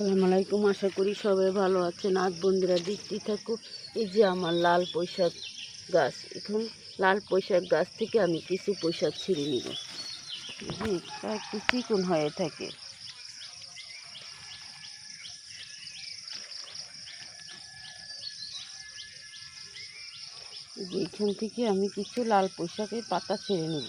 আসসালামু আলাইকুম, আশা করি সবাই ভালো আছেন। আজ বন্ধুরা দেখতে থাকুক এই যে আমার লাল পোশাক গাছ। এখন লাল পোশাক গাছ থেকে আমি কিছু পোশাক ছিঁড়ে নিব। এটা একটু চিকন হয়ে থাকে। এখান থেকে আমি কিছু লাল পোশাকের পাতা ছেড়ে নেব।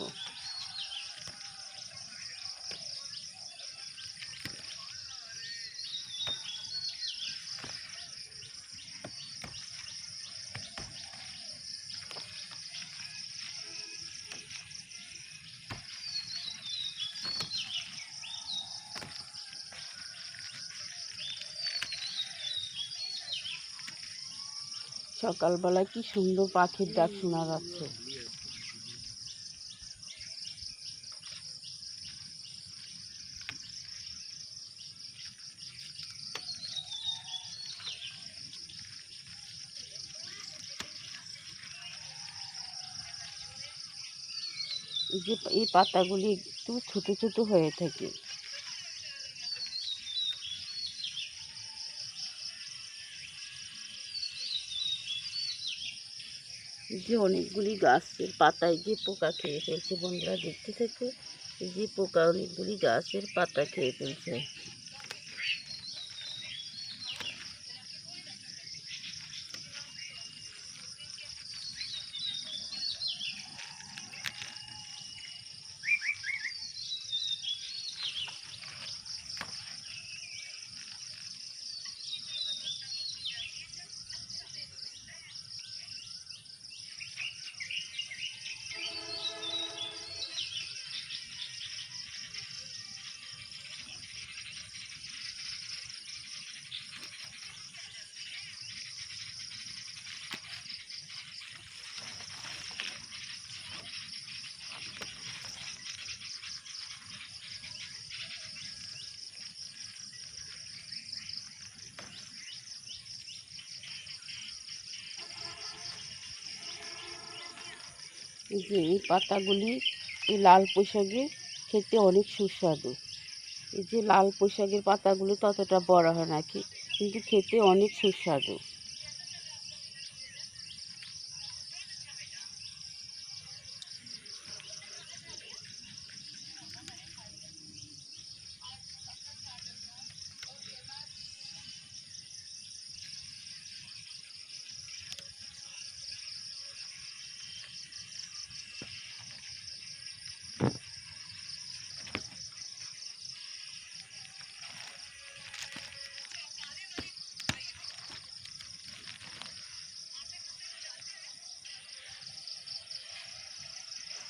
সকালবেলা কি সুন্দর পাখির ডাক শোনা যাচ্ছে। যে এই পাতাগুলি একটু ছোট ছোট হয়ে থাকে। যে অনেকগুলি গাছের পাতায় যে পোকা খেয়ে ফেলছে বন্ধুরা দেখতে থেকে। এই যে পোকা অনেকগুলি গাছের পাতা খেয়ে ফেলছে। যে এই পাতাগুলি এই লাল পোশাকের খেতে অনেক সুস্বাদু। এই যে লাল পোশাকের পাতাগুলো ততটা বড় হয় না কিন্তু খেতে অনেক সুস্বাদু।